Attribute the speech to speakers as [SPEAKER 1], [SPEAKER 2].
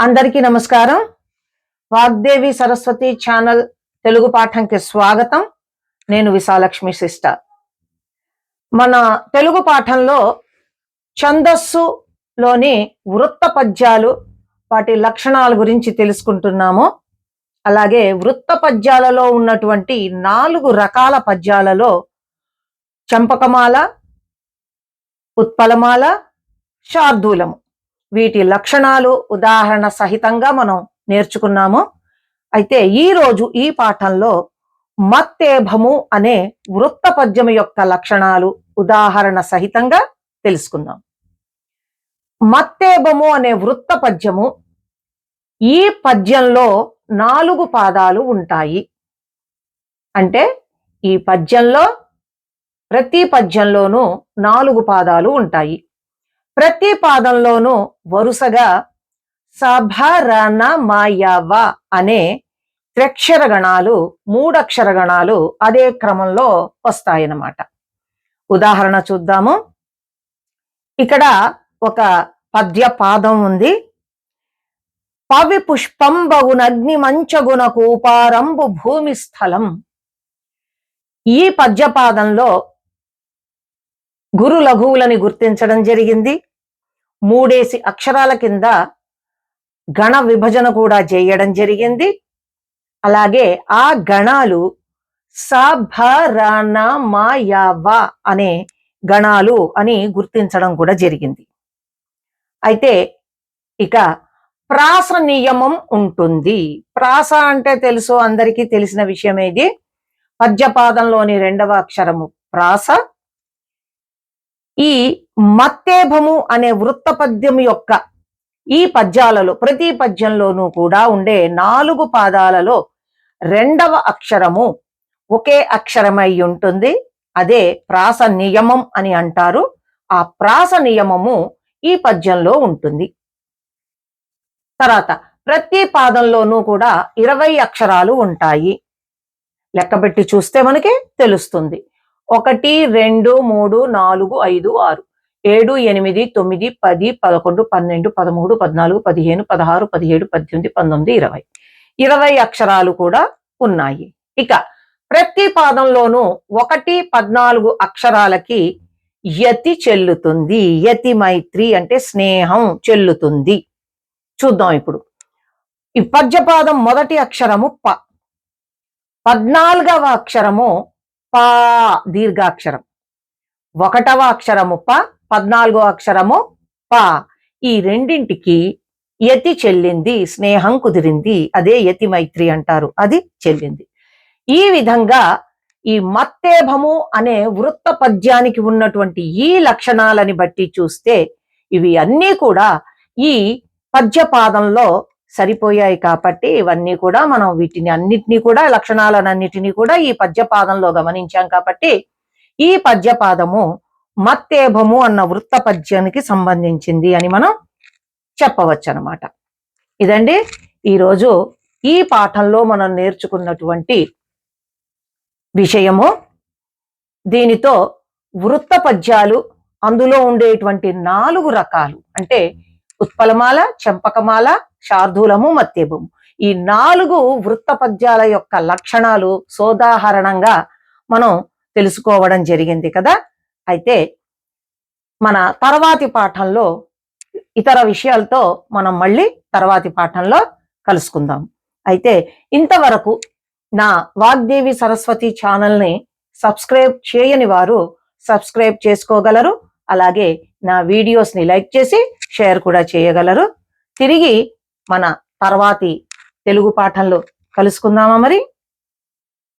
[SPEAKER 1] అందరికీ నమస్కారం. వాగ్దేవి సరస్వతి ఛానల్ తెలుగు పాఠంకి స్వాగతం. నేను విశాలక్ష్మి సిస్టర్. మన తెలుగు పాఠంలో ఛందస్సులోని వృత్త పద్యాలు వాటి లక్షణాల గురించి తెలుసుకుంటున్నాము. అలాగే వృత్త పద్యాలలో ఉన్నటువంటి నాలుగు రకాల పద్యాలలో చంపకమాల ఉత్పలమాల శార్దూలము. వీటి లక్షణాలు ఉదాహరణ సహితంగా మనం నేర్చుకున్నాము. అయితే ఈ రోజు ఈ పాఠంలో మత్తేభము అనే వృత్త పద్యము యొక్క లక్షణాలు ఉదాహరణ సహితంగా తెలుసుకుందాం. మత్తేభము అనే వృత్త పద్యము ఈ పద్యంలో నాలుగు పాదాలు ఉంటాయి. అంటే ఈ పద్యంలో ప్రతి పద్యంలోనూ నాలుగు పాదాలు ఉంటాయి. ప్రతి పాదంలోనూ వరుసగా సభరణ మాయవ అనే త్రక్షర గణాలు మూడక్షర గణాలు అదే క్రమంలో వస్తాయన్నమాట. ఉదాహరణ చూద్దాము. ఇక్కడ ఒక పద్య పాదం ఉంది. పవి పుష్పంబగునగ్ని మంచగున కూపారంబు భూమి స్థలం ఈ పద్యపాదంలో గురు లఘువులని గుర్తించడం జరిగింది. మూడేసి అక్షరాల కింద గణ విభజన కూడా చేయడం జరిగింది. అలాగే ఆ గణాలు మాయావా అనే గణాలు అని గుర్తించడం కూడా జరిగింది. అయితే ఇక ప్రాస నియమం ఉంటుంది. ప్రాస అంటే తెలుసు అందరికీ తెలిసిన విషయం ఇది పద్యపాదంలోని రెండవ అక్షరము ప్రాస. ఈ మత్తేభము అనే వృత్త పద్యం యొక్క ఈ పద్యాలలో ప్రతి పద్యంలోనూ కూడా ఉండే నాలుగు పాదాలలో రెండవ అక్షరము ఒకే అక్షరమై ఉంటుంది. అదే ప్రాస నియమం అని అంటారు. ఆ ప్రాస నియమము ఈ పద్యంలో ఉంటుంది. తర్వాత ప్రతి పాదంలోనూ కూడా ఇరవై అక్షరాలు ఉంటాయి. లెక్కబెట్టి చూస్తే మనకి తెలుస్తుంది. ఒకటి రెండు మూడు నాలుగు ఐదు ఆరు. ఏడు ఎనిమిది తొమ్మిది పది పదకొండు పన్నెండు పదమూడు పద్నాలుగు పదిహేను పదహారు పదిహేడు పద్దెనిమిది పంతొమ్మిది ఇరవై. ఇరవై అక్షరాలు కూడా ఉన్నాయి. ఇక ప్రతి పాదంలోనూ ఒకటి పద్నాలుగు అక్షరాలకి యతి చెల్లుతుంది. యతి మైత్రి అంటే స్నేహం చెల్లుతుంది. చూద్దాం ఇప్పుడు. ఈ పద్యపాదం మొదటి అక్షరము ప. పద్నాలుగవ అక్షరము పా దీర్ఘాక్షరం. ఒకటవ అక్షరము ప పద్నాలుగో అక్షరము ప. ఈ రెండింటికి యతి చెల్లింది స్నేహం కుదిరింది అదే యతి మైత్రి అంటారు అది చెల్లింది. ఈ విధంగా ఈ మత్తేభము అనే వృత్త పద్యానికి ఉన్నటువంటి ఈ లక్షణాలని బట్టి చూస్తే ఇవి అన్నీ కూడా ఈ పద్యపాదంలో సరిపోయాయి కాబట్టి ఇవన్నీ కూడా మనం వీటిని అన్నిటినీ కూడా లక్షణాలన్నిటినీ కూడా ఈ పద్యపాదంలో గమనించాం కాబట్టి ఈ పద్యపాదము మత్తేభము అన్న వృత్త పద్యానికి సంబంధించింది అని మనం చెప్పవచ్చు అనమాట ఇదండి ఈరోజు ఈ పాఠంలో మనం నేర్చుకున్నటువంటి విషయము. దీనితో వృత్త పద్యాలు అందులో ఉండేటువంటి నాలుగు రకాలు. అంటే ఉత్పలమాల చెంపకమాల శార్దూలము మత్తేభము ఈ నాలుగు వృత్త పద్యాల యొక్క లక్షణాలు సోదాహరణంగా మనం తెలుసుకోవడం జరిగింది కదా? అయితే మన తర్వాతి పాఠంలో ఇతర విషయాలతో మనం మళ్ళీ తర్వాతి పాఠంలో కలుసుకుందాం. అయితే ఇంతవరకు నా వాగ్దేవి సరస్వతి ఛానల్ని సబ్స్క్రైబ్ చేయని వారు సబ్స్క్రైబ్ చేసుకోగలరు. అలాగే నా వీడియోస్ని లైక్ చేసి షేర్ కూడా చేయగలరు. తిరిగి మన తర్వాతి తెలుగు పాఠంలో కలుసుకుందామా మరి?